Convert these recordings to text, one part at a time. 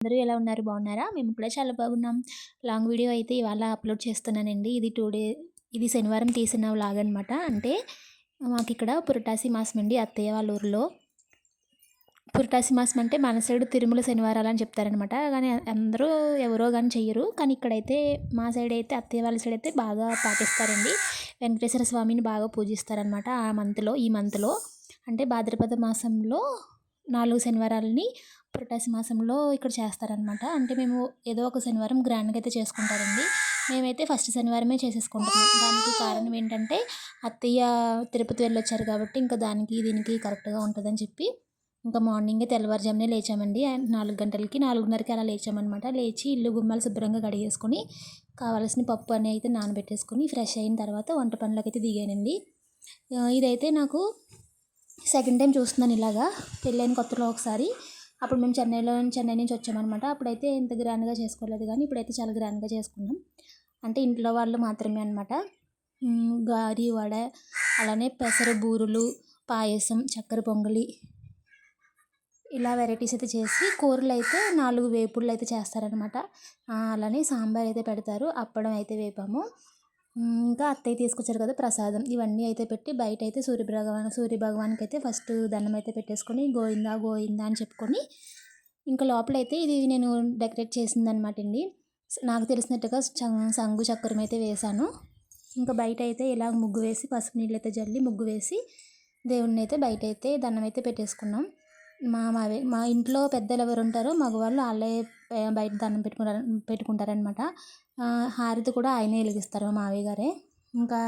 అందరూ ఎలా ఉన్నారు? బాగున్నారా? మేము కూడా చాలా బాగున్నాం. లాంగ్ వీడియో అయితే ఇవాళ అప్లోడ్ చేస్తున్నానండి. ఇది టూ డే ఇది శనివారం తీసిన వ్లాగ్ అనమాట అంటే మాకు ఇక్కడ పురటాసి మాసం అండి అత్తయ్య వాళ్ళ ఊరిలో. పురటాసి మాసం అంటే మన సైడ్ తిరుమల శనివారాలు అని చెప్తారనమాట. కానీ అందరూ ఎవరో కానీ చెయ్యరు. కానీ ఇక్కడైతే మా సైడ్ అయితే అత్తయ్య వాళ్ళ సైడ్ అయితే బాగా పాటిస్తారండి. వెంకటేశ్వర స్వామిని బాగా పూజిస్తారనమాట ఆ మంత్లో ఈ మంత్లో. అంటే భాద్రపద మాసంలో నాలుగు శనివారాలని పురటాసి మాసంలో ఇక్కడ చేస్తారనమాట అంటే మేము ఏదో ఒక శనివారం గ్రాండ్గా అయితే చేసుకుంటారండి. మేమైతే ఫస్ట్ శనివారమే చేసేసుకుంటున్నాం దానికి కారణం ఏంటంటే అత్తయ్య తిరుపతి వెళ్ళొచ్చారు కాబట్టి ఇంకా దానికి దీనికి కరెక్ట్గా ఉంటుందని చెప్పి ఇంకా మార్నింగే తెల్లవారుజామునే లేచామండి. నాలుగు గంటలకి నాలుగున్నరకి అలా లేచామన్నమాట. లేచి ఇల్లు గుమ్మాలు శుభ్రంగా కడిగేసుకొని కావాల్సిన పప్పు అని అయితే నానబెట్టేసుకొని ఫ్రెష్ అయిన తర్వాత వంట పనులకి అయితే దిగానండి ఇదైతే నాకు సెకండ్ టైం చూస్తున్నాను ఇలాగా. పెళ్ళైన కొత్తలో ఒకసారి. అప్పుడు మేము చెన్నైలో చెన్నై నుంచి వచ్చామన్నమాట. అప్పుడైతే ఇంత గ్రాండ్గా చేసుకోలేదు కానీ ఇప్పుడైతే చాలా గ్రాండ్గా చేసుకున్నాం. అంటే ఇంట్లో వాళ్ళు మాత్రమే అనమాట గారి వడ అలానే పెసర బూరులు పాయసం చక్కెర పొంగలి ఇలా వెరైటీస్ అయితే చేసి కూరలు అయితే నాలుగు వేపుళ్ళు అయితే చేస్తారనమాట అలానే సాంబార్ అయితే పెడతారు. అప్పడం అయితే వేపాము. ఇంకా అత్తయ్య తీసుకొచ్చారు కదా ప్రసాదం. ఇవన్నీ అయితే పెట్టి బయట అయితే సూర్య భగవాన్ సూర్య భగవాన్కి అయితే ఫస్ట్ దండం అయితే పెట్టేసుకొని గోయిందా గోయిందా అని చెప్పుకొని ఇంకా లోపలైతే ఇది నేను డెకరేట్ చేసిందనమాట అండి. నాకు తెలిసినట్టుగా సంగు చక్కెరం అయితే వేశాను. ఇంకా బయట అయితే ఇలా ముగ్గు వేసి పసుపు నీళ్ళు అయితే జల్లి ముగ్గు వేసి దేవుడిని అయితే బయట అయితే దండం అయితే పెట్టేసుకున్నాం. మా మావే మా ఇంట్లో పెద్దలు ఎవరు ఉంటారో మగవాళ్ళు వాళ్ళే బయట దండం పెట్టుకుంటారు పెట్టుకుంటారనమాట హారతి కూడా ఆయనే వెలిగిస్తారు మా మావయ్య గారే. ఇంకా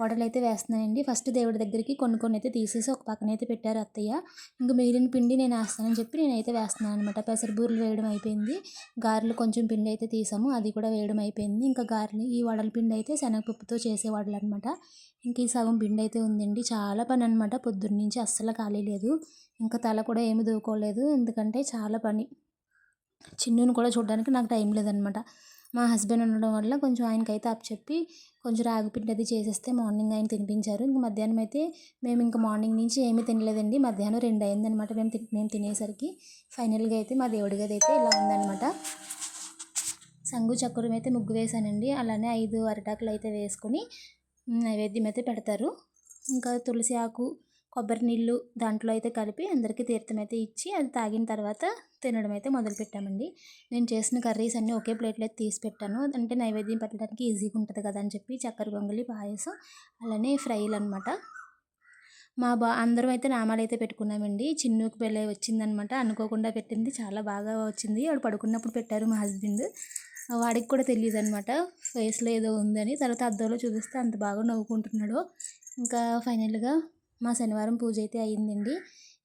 వడలు అయితే వేస్తున్నానండి. ఫస్ట్ దేవుడి దగ్గరికి కొన్ని కొన్ని అయితే తీసేసి ఒక పక్కన అయితే పెట్టారు అత్తయ్య. ఇంకా మిగిలిన పిండి నేను వేస్తానని చెప్పి నేనైతే వేస్తున్నాను అనమాట పెసరబూరులు వేయడం అయిపోయింది. గారెలు కొంచెం పిండి అయితే తీసాము. అది కూడా వేయడం అయిపోయింది. ఇంకా గారెలు ఈ వడల పిండి అయితే శనగపప్పుతో చేసే వడలు అనమాట ఇంక ఈ సగం పిండి అయితే ఉందండి. చాలా పని అనమాట పొద్దున్న నుంచి అస్సలు ఖాళీ లేదు. ఇంకా తల కూడా ఏమి దూకోలేదు. ఎందుకంటే చాలా పని. చిన్నును కూడా చూడడానికి నాకు టైం లేదనమాట. మా హస్బెండ్ ఉండడం వల్ల కొంచెం ఆయనకైతే అప్ చెప్పి కొంచెం రాగిపిండి అది చేసేస్తే మార్నింగ్ ఆయన తినిపించారు. ఇంక మధ్యాహ్నం అయితే మేము ఇంకా మార్నింగ్ నుంచి ఏమీ తినలేదండి. మధ్యాహ్నం రెండు అయిందనమాట మేము మేము తినేసరికి. ఫైనల్గా అయితే మా దేవుడి గది అయితే ఇలా ఉందనమాట. సంగు చక్రం అయితే ముగ్గు వేసానండి. అలానే ఐదు అరటాకులు అయితే వేసుకొని నైవేద్యం అయితే పెడతారు. ఇంకా తులసి ఆకు కొబ్బరి నీళ్ళు దాంట్లో అయితే కలిపి అందరికీ తీర్థం అయితే ఇచ్చి అది తాగిన తర్వాత తినడం అయితే మొదలుపెట్టామండి నేను చేసిన కర్రీస్ అన్నీ ఒకే ప్లేట్లో అయితే తీసి పెట్టాను. అంటే నైవేద్యం పెట్టడానికి ఈజీగా ఉంటుంది కదా అని చెప్పి చక్కెర పొంగలి పాయసం అలానే ఫ్రైలు అనమాట మా బా అందరం అయితే నామాలు అయితే పెట్టుకున్నామండి. చిన్నుకు పెళ్ళి వచ్చిందనమాట అనుకోకుండా పెట్టింది. చాలా బాగా వచ్చింది. వాడు పడుకున్నప్పుడు పెట్టారు మా హస్బెండ్. వాడికి కూడా తెలియదు అనమాట ఫేస్లో ఏదో ఉందని. తర్వాత అద్దంలో చూపిస్తే అంత బాగా నవ్వుకుంటున్నాడు. ఇంకా ఫైనల్గా మా శనివారం పూజ అయితే అయ్యిందండి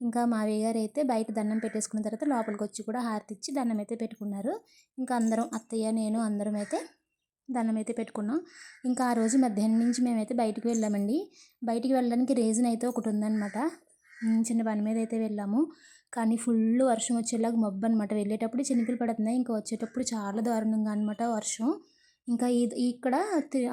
ఇంకా మావయ్య గారు అయితే బయట దండం పెట్టేసుకున్న తర్వాత లోపలికి వచ్చి కూడా హారతి ఇచ్చి దండం అయితే పెట్టుకున్నారు. ఇంకా అందరం అత్తయ్య నేను అందరం అయితే దండం అయితే పెట్టుకున్నాం. ఇంకా ఆ రోజు మధ్యాహ్నం నుంచి మేమైతే బయటికి వెళ్ళామండి. బయటికి వెళ్ళడానికి రీజన్ అయితే ఒకటి ఉందన్నమాట. చిన్న పని మీద అయితే వెళ్ళాము. కానీ ఫుల్ వర్షం వచ్చేలాగా మబ్బు అనమాట వెళ్ళేటప్పుడు చినుకులు పడుతున్నాయి. ఇంకా వచ్చేటప్పుడు చాలా దారుణంగా అనమాట వర్షం. ఇంకా ఇది ఇక్కడ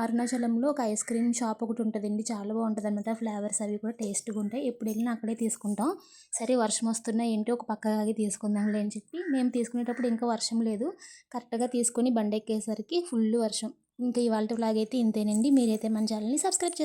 అరుణాచలంలో ఒక ఐస్ క్రీమ్ షాప్ ఒకటి ఉంటుందండి. చాలా బాగుంటుంది అనమాట ఫ్లేవర్స్ అవి కూడా టేస్ట్గా ఉంటాయి. ఎప్పుడు వెళ్ళినా అక్కడే తీసుకుంటాం. సరే వర్షం వస్తున్నా ఏంటి ఒక పక్కగా తీసుకుందాంలే అని చెప్పి మేము తీసుకునేటప్పుడు ఇంకా వర్షం లేదు. కరెక్ట్గా తీసుకొని బండి ఎక్కేసరికి ఫుల్ వర్షం. ఇంకా ఇవాళ వ్లాగ్ అయితే ఇంతేనండి. మీరైతే మన ఛానల్ని సబ్స్క్రైబ్ చేసుకోండి